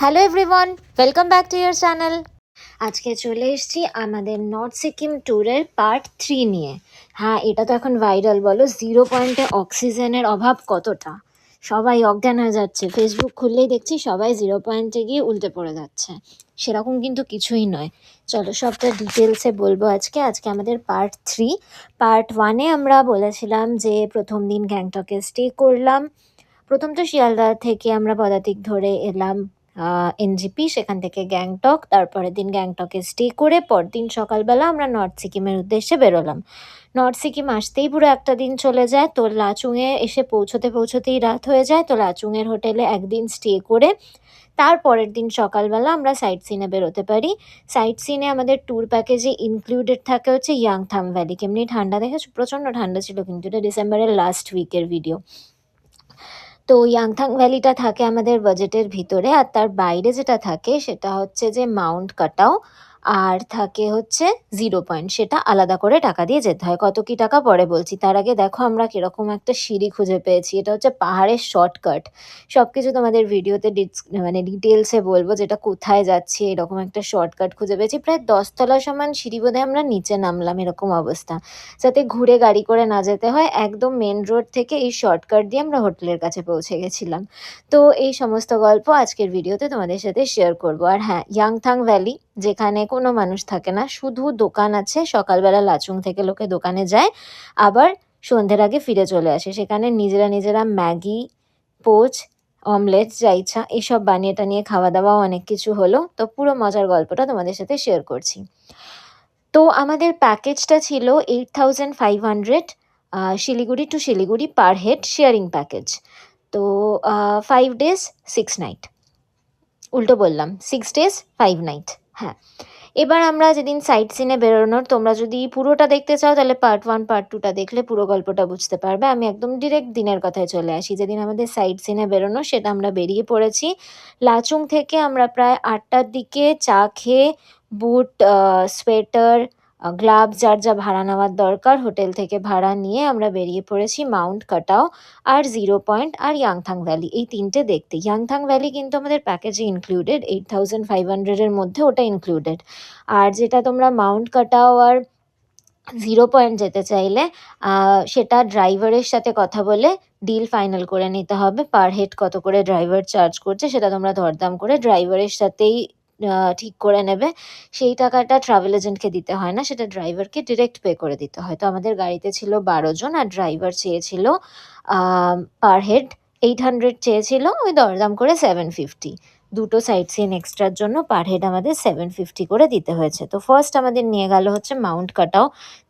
Hello everyone welcome back to your channel আজকে চলে এসেছি আমাদের নর্থ সিকিম ট্যুরের পার্ট থ্রি নিয়ে। হ্যাঁ এটা তো এখন ভাইরাল বলো? জিরো পয়েন্টে অক্সিজেনের অভাব কতটা? সবাই অজ্ঞান হয়ে যাচ্ছে। ফেসবুক খুললেই দেখছি সবাই জিরো পয়েন্টে গিয়ে উল্টে পড়ে যাচ্ছে। সেরকম কিন্তু কিছুই নয়। চলো, সবটা ডিটেলসে বলব আজকে। আজকে আমাদের পার্ট থ্রি পার্ট ওয়ানে আমরা বলেছিলাম যে প্রথম দিন গ্যাংটকে স্টে করলাম। প্রথম তো শিয়ালদা থেকে আমরা পদাতিক ধরে এলাম। এনজিপি সেখান থেকে গ্যাংটক তারপরের দিন গ্যাংটকে স্টে করে পরদিন সকালবেলা আমরা নর্থ সিকিমের উদ্দেশ্যে বেরোলাম। নর্থ সিকিম আসতেই পুরো একটা দিন চলে যায়। তো লাচুংয়ে এসে পৌঁছতে পৌঁছতেই রাত হয়ে যায়। তো লাচুংয়ের হোটেলে একদিন স্টে করে তারপরের দিন সকালবেলা আমরা সাইট সিনে বেরোতে পারি। সাইট সিনে আমাদের ট্যুর প্যাকেজে ইনক্লুডেড থাকে হচ্ছে ইয়াংথাম ভ্যালি কেমনি ঠান্ডা দেখেছ? প্রচণ্ড ঠান্ডা ছিল কিন্তু এটা ডিসেম্বরের লাস্ট উইকের ভিডিও তো ইয়াংথাং ভ্যালিটা থাকে আমাদের বাজেটের ভিতরে আর তার বাইরে যেটা থাকে সেটা হচ্ছে যে মাউন্ট কাটাও আর থাকে হচ্ছে জিরো পয়েন্ট সেটা আলাদা করে টাকা দিয়ে যেতে হয়। কত কি টাকা পরে বলছি, তার আগে দেখো আমরা কীরকম একটা সিঁড়ি খুঁজে পেয়েছি, এটা হচ্ছে পাহাড়ের শর্টকাট সব কিছু তোমাদের ভিডিওতে মানে ডিটেলসে বলব যেটা কোথায় যাচ্ছি, এরকম একটা শর্টকাট খুঁজে পেয়েছি। প্রায় দশতলা সমান সিঁড়ি বোধহয় আমরা নিচে নামলাম এরকম অবস্থা। যাতে ঘুরে গাড়ি করে না যেতে হয়, একদম মেন রোড থেকে এই শর্টকাট দিয়ে আমরা হোটেলের কাছে পৌঁছে গেছিলাম। তো এই সমস্ত গল্প আজকের ভিডিওতে তোমাদের সাথে শেয়ার করব। আর হ্যাঁ ইয়াংথাং ভ্যালি যেখানে কোনো মানুষ থাকে না। শুধু দোকান আছে, সকালবেলা লাচুং থেকে লোকে দোকানে যায়, আবার সন্ধ্যের আগে ফিরে চলে আসে। সেখানে নিজেরা নিজেরা ম্যাগি, পোচ, অমলেট, যা ইচ্ছা এইসব বানিয়ে টানিয়ে খাওয়া দাওয়াও অনেক কিছু হলো। তো পুরো মজার গল্পটা তোমাদের সাথে শেয়ার করছি। তো আমাদের প্যাকেজটা ছিল eight thousand five hundred Siliguri to Siliguri per head sharing package তো ফাইভ ডেজ সিক্স নাইট উল্টো বললাম সিক্স ডেজ ফাইভ নাইট হ্যাঁ। এবার আমরা যেদিন সাইট সিনে বেরোনোর, তোমরা যদি পুরোটা দেখতে চাও, তাহলে পার্ট ওয়ান পার্ট টুটা দেখলে পুরো গল্পটা বুঝতে পারবে। আমি একদম ডিরেক্ট দিনের কথায় চলে আসি। যেদিন আমাদের সাইট সিনে বেরোনো, সেটা আমরা বেরিয়ে পড়েছি। লাচুং থেকে আমরা প্রায় আটটার দিকে চা খেয়ে, বুট সোয়েটার গ্লাভস যার যা ভাড়া নেওয়ার দরকার, হোটেল থেকে ভাড়া নিয়ে আমরা বেরিয়ে পড়েছি মাউন্ট কাটাও আর জিরো পয়েন্ট আর ইয়াংথাং ভ্যালি। এই তিনটে দেখতে। ইয়াংথাং ভ্যালি কিন্তু আমাদের প্যাকেজে ইনক্লুডেড এইট থাউজেন্ড ফাইভ হান্ড্রেডের মধ্যে ওটা ইনক্লুডেড আর যেটা তোমরা মাউন্ট কাটাও আর জিরো পয়েন্ট যেতে চাইলে সেটা ড্রাইভারের সাথে কথা বলে ডিল ফাইনাল করে নিতে হবে। পার হেড কত করে ড্রাইভার চার্জ করছে সেটা তোমরা দরদাম করে ড্রাইভারের সাথেই ঠিক করে নেবে, সেই টাকাটা ট্রাভেল এজেন্টকে দিতে হয় না, সেটা ড্রাইভারকে ডিরেক্ট পে করে দিতে হয়। তো আমাদের গাড়িতে ছিল বারো জন আর ড্রাইভার চেয়েছিল পার হেড এইট হান্ড্রেড চেয়েছিল, ওই দরদাম করে সেভেন ফিফটি দুটো সাইড সিন এক্সট্রার জন্য পার হেড আমাদের সেভেন ফিফটি করে দিতে হয়েছে। তো ফার্স্ট আমাদের নিয়ে গেল হচ্ছে মাউন্ট কাটাও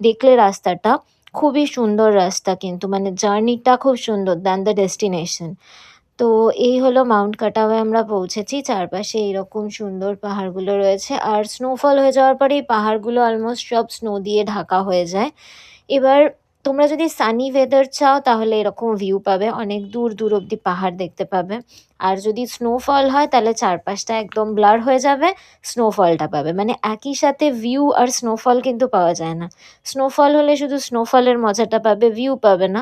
দেখলে রাস্তাটা খুবই সুন্দর রাস্তা, কিন্তু মানে জার্নিটা খুব সুন্দর দ্যান দ্য ডেস্টিনেশন তো এই হলো মাউন্ট কাটাওয়ে আমরা পৌঁছেছি। চারপাশে এইরকম সুন্দর পাহাড়গুলো রয়েছে। আর স্নোফল হয়ে যাওয়ার পরে এই পাহাড়গুলো অলমোস্ট সব স্নো দিয়ে ঢাকা হয়ে যায়। এবার তোমরা যদি সানি ওয়েদার চাও, তাহলে এরকম ভিউ পাবে। অনেক দূর দূর অবধি পাহাড় দেখতে পাবে। আর যদি স্নোফল হয়, তাহলে চারপাশটা একদম ব্লার হয়ে যাবে। স্নোফলটা পাবে। মানে একই সাথে ভিউ আর স্নোফল কিন্তু পাওয়া যায় না। স্নোফল হলে শুধু স্নোফলের মজাটা পাবে ভিউ পাবে না।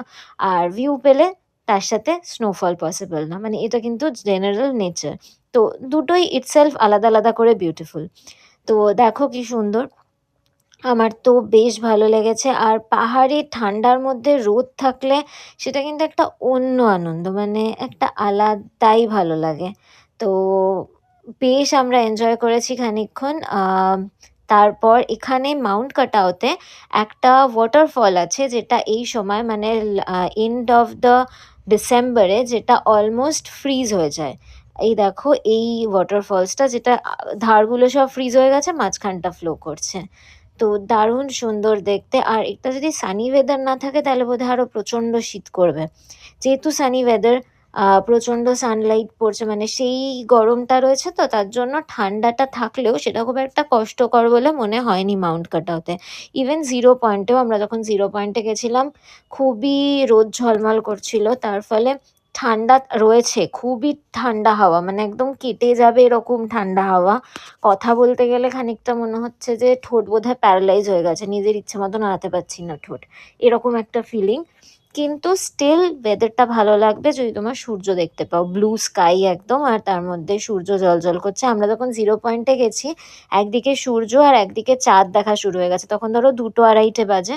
আর ভিউ পেলে তার সাথে স্নোফল পসিবল না। মানে এটা কিন্তু জেনারেল নেচার তো দুটোই ইটসেলফ আলাদা আলাদা করে বিউটিফুল তো দেখো কি সুন্দর। আমার তো বেশ ভালো লেগেছে। আর পাহাড়ে ঠান্ডার মধ্যে রোদ থাকলে সেটা কিন্তু একটা অন্য আনন্দ। মানে একটা আলাদাই ভালো লাগে। তো বেশ আমরা এনজয় করেছি খানিকক্ষণ। তারপর এখানে মাউন্ট কাটাওতে একটা ওয়াটারফল আছে, যেটা এই সময় মানে এন্ড অফ দ্য ডিসেম্বরে যেটা অলমোস্ট ফ্রিজ হয়ে যায়। এই দেখো, এই ওয়াটারফলসটা যেটা, ধারগুলো সব ফ্রিজ হয়ে গেছে, মাঝখানটা ফ্লো করছে। তো দারুণ সুন্দর দেখতে। আর এটা যদি সানি ওয়েদার না থাকে, তাহলে বোধহয় আরও প্রচণ্ড শীত করবে। যেহেতু সানি ওয়েদার প্রচণ্ড সানলাইট পড়ছে। মানে সেই গরমটা রয়েছে তো, তার জন্য ঠান্ডাটা থাকলেও সেটা খুব একটা কষ্টকর বলে মনে হয়নি মাউন্ট কাটাওতে ইভেন জিরো পয়েন্টেও আমরা যখন জিরো পয়েন্টে গেছিলাম, খুবই রোদ ঝলমল করছিল। তার ফলে ঠান্ডা রয়েছে, খুবই ঠান্ডা হাওয়া মানে একদম কেটে যাবে এরকম ঠান্ডা হাওয়া। কথা বলতে গেলে খানিকটা মনে হচ্ছে যে ঠোঁট বোধহয় প্যারালাইজ হয়ে গেছে, নিজের ইচ্ছে মতো নাড়াতে পারছি না ঠোঁট, এরকম একটা ফিলিং কিন্তু স্টিল ওয়েদারটা ভালো লাগবে যদি তোমার সূর্য দেখতে পাও ব্লু স্কাই একদম, আর তার মধ্যে সূর্য জ্বলজ্বল করছে। আমরা যখন জিরো পয়েন্টে গেছি, একদিকে সূর্য আর একদিকে চাঁদ দেখা শুরু হয়ে গেছে। তখন ধরো দুটো আড়াইটে বাজে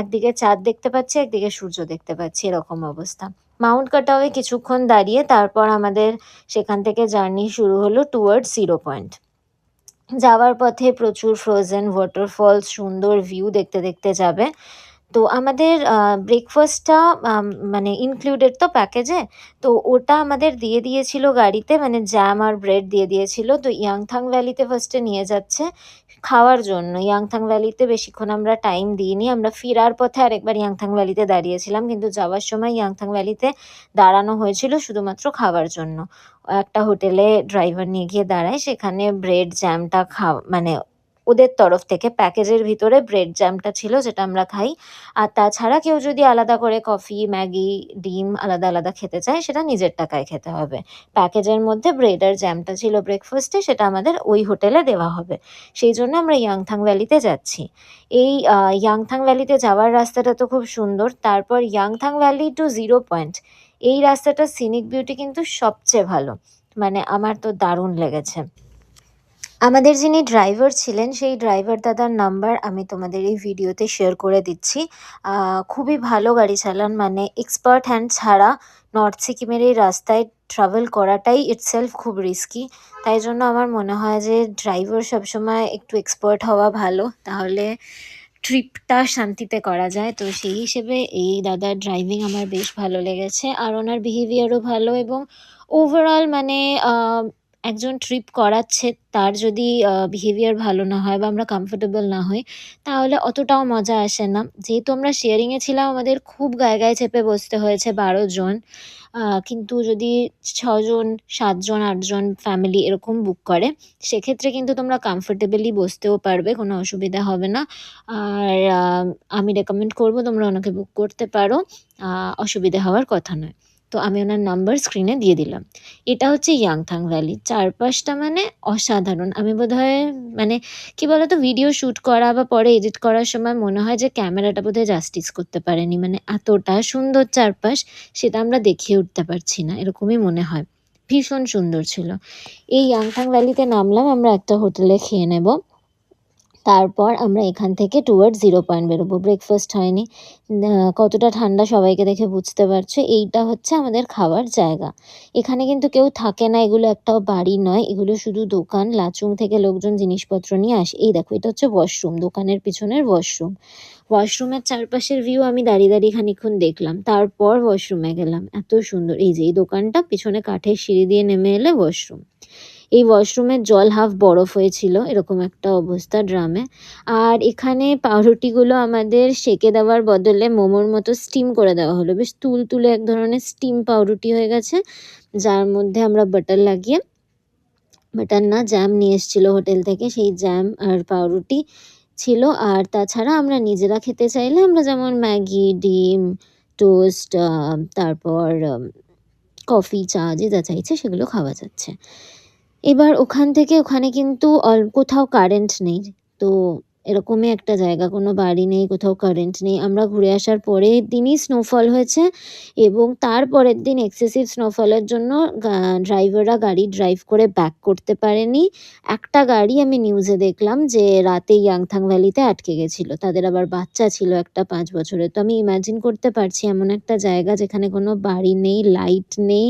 একদিকে চাঁদ দেখতে পাচ্ছি, একদিকে সূর্য দেখতে পাচ্ছি, এরকম অবস্থা। মাউন্ট কাটাওয়ে কিছুক্ষণ দাঁড়িয়ে তারপর আমাদের সেখান থেকে জার্নি শুরু হলো টুয়ার্ড জিরো পয়েন্ট যাওয়ার পথে প্রচুর ফ্রোজেন ওয়াটারফলস সুন্দর ভিউ দেখতে দেখতে যাবে। তো আমাদের ব্রেকফাস্টটা মানে ইনক্লুডেড তো প্যাকেজে তো ওটা আমাদের দিয়ে দিয়েছিল গাড়িতে মানে জ্যাম আর ব্রেড দিয়ে দিয়েছিল। তো ইয়াংথাং ভ্যালিতে ফার্স্টে নিয়ে যাচ্ছে খাওয়ার জন্য। ইয়াংথাং ভ্যালিতে বেশিক্ষণ আমরা টাইম দিইনি। আমরা ফেরার পথে আরেকবার ইয়াংথাং ভ্যালিতে দাঁড়িয়েছিলাম, কিন্তু যাওয়ার সময় ইয়াংথাং ভ্যালিতে দাঁড়ানো হয়েছিল শুধুমাত্র খাওয়ার জন্য। একটা হোটেলে ড্রাইভার নিয়ে গিয়ে দাঁড়ায়, সেখানে ব্রেড জ্যামটা খাওয়া মানে ওদের তরফ থেকে প্যাকেজের ভিতরে ব্রেড জ্যামটা ছিল যেটা আমরা খাই। আর তাছাড়া কেউ যদি আলাদা করে কফি, ম্যাগি, ডিম আলাদা আলাদা খেতে চায়, সেটা নিজের টাকায় খেতে হবে। প্যাকেজের মধ্যে ব্রেড আর জ্যামটা ছিল ব্রেকফাস্টে সেটা আমাদের ওই হোটেলে দেওয়া হবে। সেই জন্য আমরা ইয়াংথাং ভ্যালিতে যাচ্ছি। এই ইয়াংথাং ভ্যালিতে যাওয়ার রাস্তাটা তো খুব সুন্দর। তারপর Yumthang valley to Zero Point এই রাস্তাটার সিনিক বিউটি কিন্তু সবচেয়ে ভালো। মানে আমার তো দারুণ লেগেছে। আমাদের যিনি ড্রাইভার ছিলেন, সেই ড্রাইভার দাদার নাম্বার আমি তোমাদের এই ভিডিওতে শেয়ার করে দিচ্ছি। খুবই ভালো গাড়ি চালান মানে এক্সপার্ট হ্যান্ড ছাড়া নর্থ সিকিমের এই রাস্তায় ট্রাভেল করাটাই ইটসেলফ খুব রিস্কি তাই জন্য আমার মনে হয় যে ড্রাইভার সবসময় একটু এক্সপার্ট হওয়া ভালো, তাহলে ট্রিপটা শান্তিতে করা যায়। তো সেই হিসেবে এই দাদার ড্রাইভিং আমার বেশ ভালো লেগেছে, আর ওনার বিহেভিয়ারও ভালো এবং ওভারঅল মানে একজন ট্রিপ করাচ্ছে, তার যদি বিহেভিয়ার ভালো না হয় বা আমরা কমফোর্টেবল না হই, তাহলে অতটাও মজা আসে না। যেহেতু আমরা শেয়ারিংয়ে ছিলাম, আমাদের খুব গায়ে গায়ে চেপে বসতে হয়েছে বারো জন। কিন্তু যদি ছজন, সাতজন, আটজন ফ্যামিলি এরকম বুক করে, সেক্ষেত্রে কিন্তু তোমরা কমফোর্টেবলি বসতেও পারবে, কোনো অসুবিধা হবে না। আর আমি রেকমেন্ড করব তোমরা ওনাকে বুক করতে পারো। অসুবিধা হওয়ার কথা নয়। তো আমি ওনার নাম্বার স্ক্রিনে দিয়ে দিলাম। এটা হচ্ছে ইয়াংথাং ভ্যালি চারপাশটা মানে অসাধারণ। আমি বোধহয় মানে কি বলতো ভিডিও শ্যুট করা বা পরে এডিট করার সময় মনে হয় যে ক্যামেরাটা বোধহয় জাস্টিস করতে পারেনি। মানে এতটা সুন্দর চারপাশ, সেটা আমরা দেখিয়ে উঠতে পারছি না। এরকমই মনে হয়। ভীষণ সুন্দর ছিল। এই ইয়াংথাং ভ্যালিতে নামলাম, আমরা একটা হোটেলে খেয়ে নেব। তারপর আমরা এখান থেকে টুয়ার্ড জিরো পয়েন্ট বেরোবো। ব্রেকফাস্ট হয়নি। কতটা ঠান্ডা সবাইকে দেখে বুঝতে পারছ? এইটা হচ্ছে আমাদের খাওয়ার জায়গা। এখানে কিন্তু কেউ থাকে না, এগুলো একটাও বাড়ি নয়। এগুলো শুধু দোকান, লাচুং থেকে লোকজন জিনিসপত্র নিয়ে আসে। এই দেখো, এটা হচ্ছে ওয়াশরুম দোকানের পিছনের ওয়াশরুম ওয়াশরুমের চারপাশের ভিউ আমি দাঁড়িয়ে দাঁড়িয়ে খানিক্ষণ দেখলাম। তারপর ওয়াশরুমে গেলাম। এত সুন্দর। এই যে, এই দোকানটা পিছনে কাঠের সিঁড়ি দিয়ে নেমে এলে ওয়াশরুম এই ওয়াশরুমের জল হাফ বরফ হয়েছিল, এরকম একটা অবস্থা ড্রামে। আর এখানে পাউরুটিগুলো আমাদের সেকে দেওয়ার বদলে মোমোর মতো স্টিম করে দেওয়া হলো। বেশ তুল তুলে এক ধরনের স্টিম পাউরুটি হয়ে গেছে, যার মধ্যে আমরা বাটার লাগিয়ে বাটার না জ্যাম নিয়ে এসেছিল হোটেল থেকে, সেই জ্যাম আর পাউরুটি ছিল। আর তাছাড়া আমরা নিজেরা খেতে চাইলে আমরা যেমন ম্যাগি, ডিম টোস্ট তারপর কফি চা, যে যা চাইছে সেগুলো খাওয়া যাচ্ছে। এবার ওখান থেকে ওখানে কিন্তু অল, কোথাও কারেন্ট নেই। তো এরকমই একটা জায়গা, কোনো বাড়ি নেই, কোথাও কারেন্ট নেই। আমরা ঘুরে আসার পরের দিনই স্নোফল হয়েছে এবং তারপরের দিন এক্সেসিভ স্নোফলের জন্য ড্রাইভাররা গাড়ি ড্রাইভ করে ব্যাক করতে পারেনি। একটা গাড়ি আমি নিউজে দেখলাম যে রাতে ইয়াংথাং ভ্যালিতে আটকে গেছিল। তাদের আবার বাচ্চা ছিল একটা পাঁচ বছরের। তো আমি ইমাজিন করতে পারছি এমন একটা জায়গা যেখানে কোনো বাড়ি নেই লাইট নেই।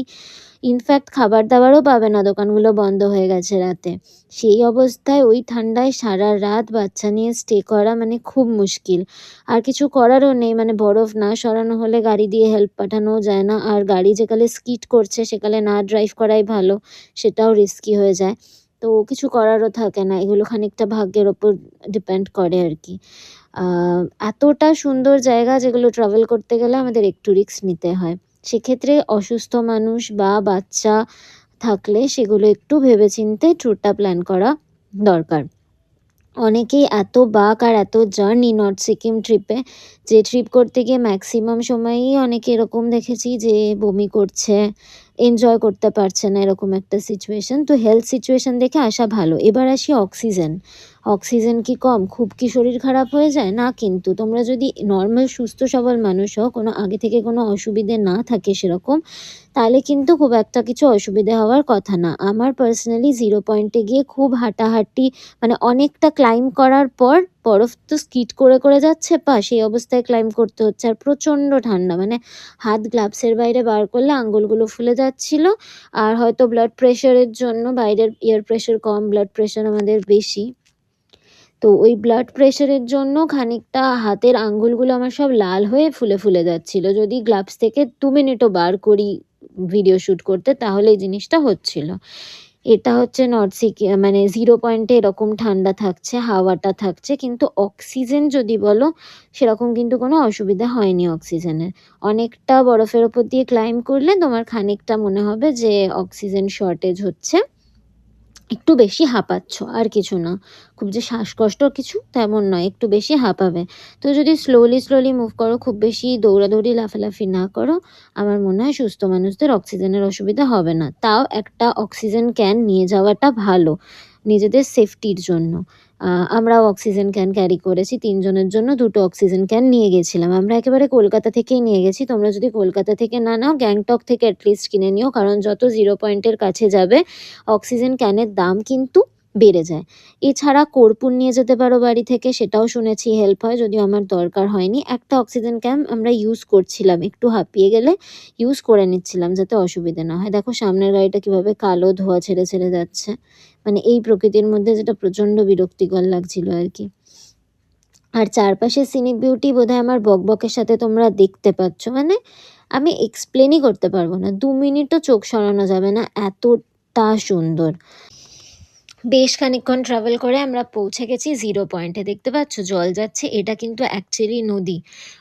ইনফ্যাক্ট খাবার দাবারও পাবে না, দোকানগুলো বন্ধ হয়ে গেছে রাতে। সেই অবস্থায় ওই ঠান্ডায় সারা রাত বাচ্চা নিয়ে স্টে করা মানে খুব মুশকিল। আর কিছু করারও নেই মানে বরফ না সরানো হলে গাড়ি দিয়ে হেল্প পাঠানোও যায় না। আর গাড়ি যেকালে স্কিট করছে, সেকালে না ড্রাইভ করাই ভালো, সেটাও রিস্কি হয়ে যায়। তো কিছু করারও থাকে না, এগুলো খানিকটা ভাগ্যের ওপর ডিপেন্ড করে আর কি। এতটা সুন্দর জায়গা যেগুলো ট্রাভেল করতে গেলে আমাদের একটু রিস্ক নিতে হয়। সেক্ষেত্রে অসুস্থ মানুষ বা বাচ্চা থাকলে সেগুলো একটু ভেবেচিন্তে ট্যুরটা প্ল্যান করা দরকার। অনেকেই এত বাক আর এত জার্নি নর্থ সিকিম ট্রিপে যে ট্রিপ করতে গিয়ে ম্যাক্সিমাম সময়ই অনেকে এরকম দেখেছি যে বমি করছে এনজয় করতে পারছে না এরকম একটা সিচুয়েশন তো হেলথ সিচুয়েশন দেখে আসা ভালো। এবার আসি অক্সিজেন অক্সিজেন কি কম? খুব কি শরীর খারাপ হয়ে যায়? না কিন্তু। তোমরা যদি নর্মাল সুস্থ, সবল মানুষ হও, কোনো আগে থেকে কোনো অসুবিধে না থাকে সেরকম, তাহলে কিন্তু খুব একটা কিছু অসুবিধে হওয়ার কথা না। আমার পার্সোনালি জিরো পয়েন্টে গিয়ে খুব হাঁটাহাঁটি মানে অনেকটা ক্লাইম করার পর বরফ তো স্কিট করে করে যাচ্ছে, পা সেই অবস্থায় ক্লাইম করতে হচ্ছে। আর প্রচণ্ড ঠান্ডা মানে হাত গ্লাভসের বাইরে বার করলে আঙ্গুলগুলো ফুলে যাচ্ছিল। আর হয়তো ব্লাড প্রেশারের জন্য বাইরের এয়ার প্রেশার কম ব্লাড প্রেশার আমাদের বেশি। তো ওই ব্লাড প্রেশারের জন্য খানিকটা হাতের আঙ্গুলগুলো আমার সব লাল হয়ে ফুলে ফুলে যাচ্ছিল। যদি গ্লাভস থেকে দু মিনিটও বার করি ভিডিও শ্যুট করতে, তাহলে এই জিনিসটা হচ্ছিল। এটা হচ্ছে নর্থ সিকি মানে জিরো পয়েন্টে এরকম ঠান্ডা থাকছে, হাওয়াটা থাকছে, কিন্তু অক্সিজেন যদি বলো, সেরকম কিন্তু কোনো অসুবিধা হয়নি অক্সিজেনের অনেকটা বরফের ওপর দিয়ে ক্লাইম্ব করলে তোমার খানিকটা মনে হবে যে অক্সিজেন শর্টেজ হচ্ছে। একটু বেশি হাঁপাচ্ছ, আর কিছু না। খুব যে শ্বাসকষ্ট কিছু তেমন নয়, একটু বেশি হাঁপাবে। তো যদি স্লোলি স্লোলি মুভ করো, খুব বেশি দৌড়াদৌড়ি, লাফালাফি না করো, আমার মনে হয় সুস্থ মানুষদের অক্সিজেনের অসুবিধা হবে না। তাও একটা অক্সিজেন ক্যান নিয়ে যাওয়াটা ভালো। নিজেদের সেফটির জন্য। আমরা অক্সিজেন ক্যান ক্যারি করেছি, তিনজনের জন্য দুটো অক্সিজেন ক্যান নিয়ে গেছিলাম। আমরা একেবারে কলকাতা থেকেই নিয়ে গেছি। তোমরা যদি কলকাতা থেকে না নাও গ্যাংটক থেকে অ্যাটলিস্ট কিনে নিও, কারণ যত জিরো পয়েন্টের কাছে যাবে অক্সিজেন ক্যানের দাম কিন্তু বেড়ে যায়। এছাড়া কর্পূর নিয়ে যেতে পারো বাড়ি থেকে, সেটাও শুনেছি হেল্প হয়, যদিও আমার দরকার হয়নি। একটা অক্সিজেন ক্যাম্প আমরা ইউজ করছিলাম, একটু হাঁপিয়ে গেলে ইউজ করে নিচ্ছিলাম, যাতে অসুবিধা না হয়। দেখো সামনের গাড়িটা কীভাবে কালো ধোয়া ছেড়ে ছেড়ে যাচ্ছে। মানে এই প্রকৃতির মধ্যে যেটা প্রচণ্ড বিরক্তিকর লাগছিল আর কি। আর চারপাশের সিনিক বিউটি বোধহয় আমার বকবকের সাথে তোমরা দেখতে পাচ্ছ। মানে আমি এক্সপ্লেনই করতে পারব না। দু মিনিটও চোখ সরানো যাবে না। এতটা সুন্দর। বেশ খানিকক্ষণ ট্রাভেল করে আমরা পৌঁছে গেছি জিরো পয়েন্টে দেখতে পাচ্ছ, জল যাচ্ছে, এটা কিন্তু অ্যাকচুয়ালি নদী।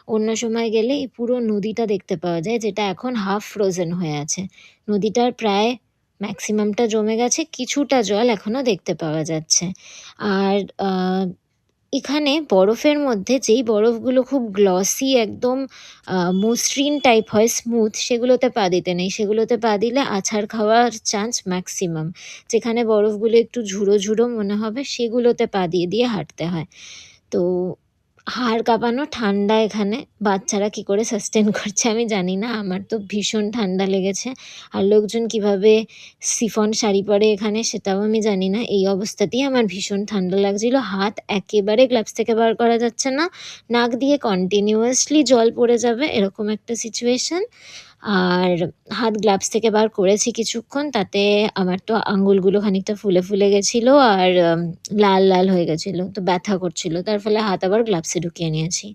অন্য সময় গেলে এই পুরো নদীটা দেখতে পাওয়া যায়, যেটা এখন হাফ ফ্রোজেন হয়ে আছে। নদীটার প্রায় ম্যাক্সিমামটা জমে গেছে, কিছুটা জল এখনও দেখতে পাওয়া যাচ্ছে। আর এখানে বরফের মধ্যে যেই বরফগুলো খুব গ্লসি একদম মসৃণ টাইপ হয় স্মুথ সেগুলোতে পা দিতে নেই। সেগুলোতে পা দিলে আছার খাওয়ার চান্স ম্যাক্সিমাম যেখানে বরফগুলো একটু ঝুড়ো ঝুড়ো মনে হবে, সেগুলোতে পা দিয়ে দিয়ে হাঁটতে হয়। তো হাড় কাঁপানো ঠান্ডা এখানে। বাচ্চারা কি করে সাস্টেন করছে আমি জানি না। আমার তো ভীষণ ঠান্ডা লেগেছে। আর লোকজন কীভাবে সিফন শাড়ি পরে এখানে সেটাও আমি জানি না। এই অবস্থাতেই আমার ভীষণ ঠান্ডা লাগছিল। হাত একেবারে গ্লাভস থেকে বার করা যাচ্ছে না। নাক দিয়ে কন্টিনিউয়াসলি জল পড়ে যাবে, এরকম একটা সিচুয়েশন আর হাত গ্লাভস থেকে বার করেছি কিছুক্ষণ, তাতে আমার তো আঙুলগুলো খানিকটা ফুলে ফুলে গেছিল আর লাল লাল হয়ে গেছিল, তো ব্যথা করছিল। তার ফলে হাত আবার গ্লাভসে ঢুকিয়ে নিয়েছি।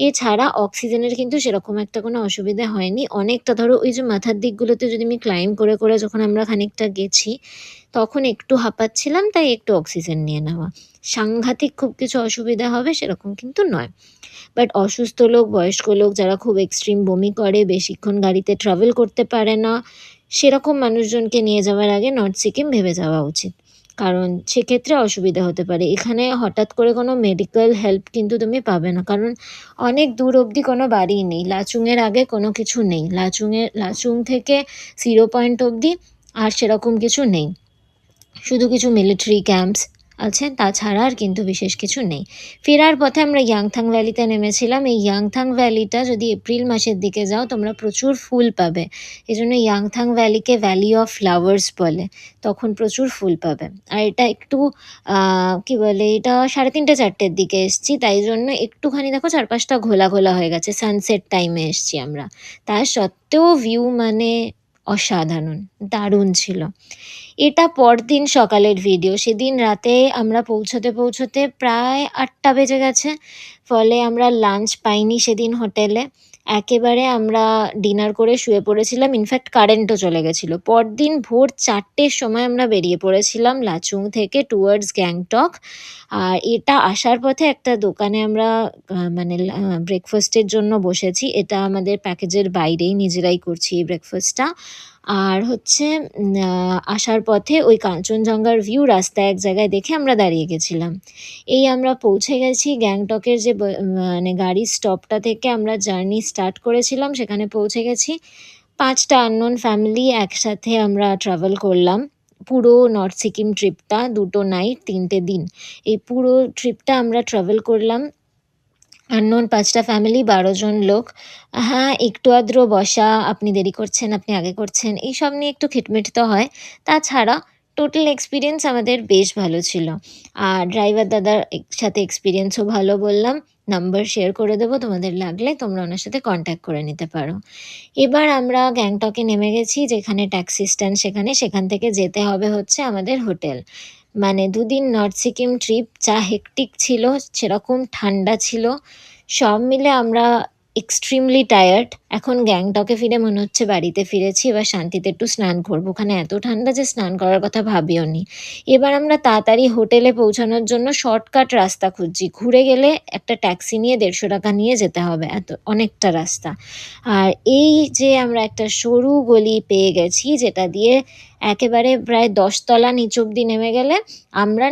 এছাড়া অক্সিজেনের কিন্তু সেরকম একটা কোনো অসুবিধা হয়নি। অনেকটা ধরো ওই যে মাথার দিকগুলোতে যদি আমি ক্লাইম করে করে যখন আমরা খানিকটা গেছি তখন একটু হাঁপাচ্ছিলাম, তাই একটু অক্সিজেন নিয়ে নেওয়া। সাংঘাতিক খুব কিছু অসুবিধা হবে সেরকম কিন্তু নয়। বাট অসুস্থ লোক, বয়স্ক লোক যারা খুব এক্সট্রিম বমি করে, বেশিক্ষণ গাড়িতে ট্রাভেল করতে পারে না, সেরকম মানুষজনকে নিয়ে যাওয়ার আগে নর্থ সিকিম ভেবে যাওয়া উচিত। কারণ সেক্ষেত্রে অসুবিধা হতে পারে। এখানে হঠাৎ করে কোনো মেডিকেল হেল্প কিন্তু তুমি পাবে না। কারণ অনেক দূর অবধি কোনো বাড়িই নেই। লাচুংয়ের আগে কোনো কিছু নেই। লাচুংয়ের লাচুং থেকে জিরো পয়েন্ট অবধি আর সেরকম কিছু নেই। শুধু কিছু মিলিটারি ক্যাম্পস আছে তাছাড়া আর কিন্তু বিশেষ কিছু নেই। ফেরার পথে আমরা ইয়াংথাং ভ্যালিতে নেমেছিলাম। এই ইয়াংথাং ভ্যালিটা যদি এপ্রিল মাসের দিকে যাও, তোমরা প্রচুর ফুল পাবে। এই জন্য ইয়াংথাং ভ্যালিকে ভ্যালি অফ ফ্লাওয়ার্স বলে। তখন প্রচুর ফুল পাবে। আর এটা একটু কি বলে, এটা সাড়ে তিনটে চারটের দিকে এসছি। তাই জন্য একটুখানি, দেখো চারপাশটা ঘোলা ঘোলা হয়ে গেছে। সানসেট টাইমে এসছি আমরা। তা সত্ত্বেও ভিউ মানে অসাধারণ, দারুণ ছিল। এটা পরদিন সকালের ভিডিও সেদিন রাতে আমরা পৌঁছতে পৌঁছতে প্রায় আটটা বেজে গেছে। ফলে আমরা লাঞ্চ পাইনি সেদিন হোটেলে একেবারে আমরা ডিনার করে শুয়ে পড়েছিলাম। ইনফ্যাক্ট কারেন্টও চলে গেছিল। পরদিন ভোর চারটের সময় আমরা বেরিয়ে পড়েছিলাম লাচুং থেকে টুয়ার্ডস গ্যাংটক আর এটা আসার পথে একটা দোকানে আমরা মানে ব্রেকফাস্টের জন্য বসেছি। এটা আমাদের প্যাকেজের বাইরেই নিজেরাই করছি এই ব্রেকফাস্টটা আর হচ্ছে আসার পথে ওই কাঞ্চনজঙ্ঘার ভিউ রাস্তায় এক জায়গায় দেখে আমরা দাঁড়িয়ে গেছিলাম। এই আমরা পৌঁছে গেছি গ্যাংটকের যে মানে গাড়ির স্টপটা থেকে আমরা জার্নি স্টার্ট করেছিলাম, সেখানে পৌঁছে গেছি। পাঁচটা আননোন ফ্যামিলি একসাথে আমরা ট্রাভেল করলাম। পুরো নর্থ সিকিম ট্রিপটা দুটো নাইট তিনটে দিন। এই পুরো ট্রিপটা আমরা ট্রাভেল করলাম। আননোন পাঁচটা ফ্যামিলি বারো জন লোক। হ্যাঁ একটু আধটু বসা, আপনি দেরি করছেন, আপনি আগে করছেন, এইসব নিয়ে একটু খিটমিট তো হয়। তাছাড়া টোটাল এক্সপিরিয়েন্স আমাদের বেশ ভালো ছিল। আর ড্রাইভার দাদার সাথে এক্সপিরিয়েন্সও ভালো বললাম। নাম্বার শেয়ার করে দেবো, তোমাদের লাগলে তোমরা ওনার সাথে কন্ট্যাক্ট করে নিতে পারো। এবার আমরা গ্যাংটকে নেমে গেছি, যেখানে ট্যাক্সি স্ট্যান্ড সেখানে, সেখান থেকে যেতে হবে হচ্ছে আমাদের হোটেল মানে দুদিন নর্থ সিকিম ট্রিপ যা হেকটিক ছিল, সেরকম ঠান্ডা ছিল। সব মিলে আমরা এক্সট্রিমলি টায়ার্ড এখন গ্যাংটকে ফিরে মনে হচ্ছে বাড়িতে ফিরেছি, এবার শান্তিতে একটু স্নান করব। ওখানে এত ঠান্ডা যে স্নান করার কথা ভাবিও নি। এবার আমরা তাড়াতাড়ি হোটেলে পৌঁছানোর জন্য শর্টকাট রাস্তা খুঁজছি। ঘুরে গেলে একটা ট্যাক্সি নিয়ে দেড়শো টাকা নিয়ে যেতে হবে, এত অনেকটা রাস্তা। আর এই যে আমরা একটা সরু গলি পেয়ে গেছি, যেটা দিয়ে একেবারে প্রায় দশতলা নিচ অব্দি নেমে গেলে আমরা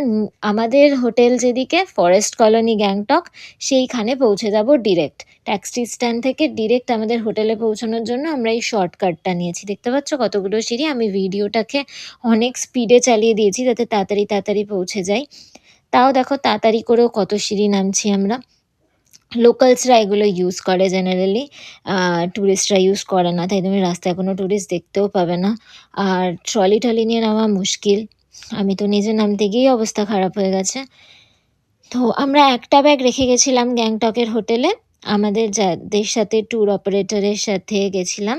আমাদের হোটেল যেদিকে ফরেস্ট কলোনি গ্যাংটক, সেইখানে পৌঁছে যাব ডিরেক্ট ট্যাক্সি স্ট্যান্ড থেকে ডিরেক্ট আমাদের হোটেলে পৌঁছানোর জন্য আমরা এই শর্টকাটটা নিয়েছি। দেখতে পাচ্ছ কতগুলো সিঁড়ি? আমি ভিডিওটাকে অনেক স্পিডে চালিয়ে দিয়েছি যাতে তাড়াতাড়ি তাড়াতাড়ি পৌঁছে যাই। তাও দেখো তাড়াতাড়ি করেও কত সিঁড়ি নামছি আমরা। লোকালসরা এগুলো ইউজ করে জেনারেলি ট্যুরিস্টরা ইউজ করে না তাই তুমি রাস্তায় কোনো ট্যুরিস্ট দেখতেও পাবে না। আর ট্রলি ট্রলি নিয়ে নামা মুশকিল। আমি তো নিজে নামতে গিয়েই অবস্থা খারাপ হয়ে গেছে। তো আমরা একটা ব্যাগ রেখে গেছিলাম গ্যাংটকের হোটেলে আমাদের যাদের সাথে ট্যুর অপারেটরের সাথে গেছিলাম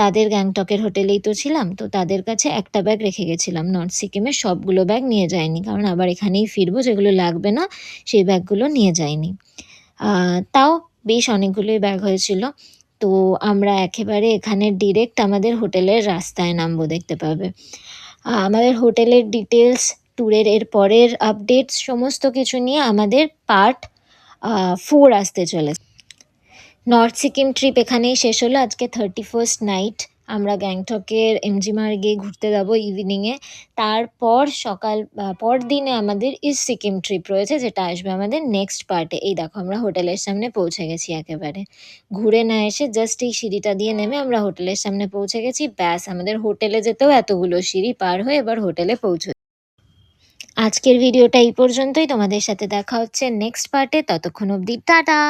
তাদের গ্যাংটকের হোটেলেই তো ছিলাম। তো তাদের কাছে একটা ব্যাগ রেখে গেছিলাম। নর্থ সিকিমে সবগুলো ব্যাগ নিয়ে যাইনি কারণ আবার এখানেই ফিরবো যেগুলো লাগবে না সেই ব্যাগগুলো নিয়ে আহ, তাও বেশ অনেকগুলোই ব্যাগ হয়েছিল। তো আমরা একেবারে এখানে ডিরেক্ট আমাদের হোটেলের রাস্তায় নামবো, দেখতে পাবে। আমাদের হোটেলের ডিটেলস ট্যুরের এর পরের আপডেটস সমস্ত কিছু নিয়ে আমাদের পার্ট ফোর আসতে চলেছে। নর্থ সিকিম ট্রিপ এখানেই শেষ হলো। আজকে থার্টি ফার্স্ট নাইট আমরা গ্যাংটকের এমজি মার্গে ঘুরতে যাব ইভিনিংয়ে তারপর সকাল আহ, পর দিনে আমাদের ইস্ট সিকিম ট্রিপ রয়েছে যেটা আসবে আমাদের নেক্সট পার্টে এই দেখো আমরা হোটেলের সামনে পৌঁছে গেছি একেবারে। ঘুরে না এসে জাস্ট এই সিঁড়িটা দিয়ে নেমে আমরা হোটেলের সামনে পৌঁছে গেছি। ব্যাস আমাদের হোটেলে যেতেও এতগুলো সিঁড়ি পার হয়ে এবার হোটেলে পৌঁছে আজকের ভিডিওটা এই পর্যন্তই। তোমাদের সাথে দেখা হচ্ছে নেক্সট পার্টে ততক্ষণ অবধি টাটা!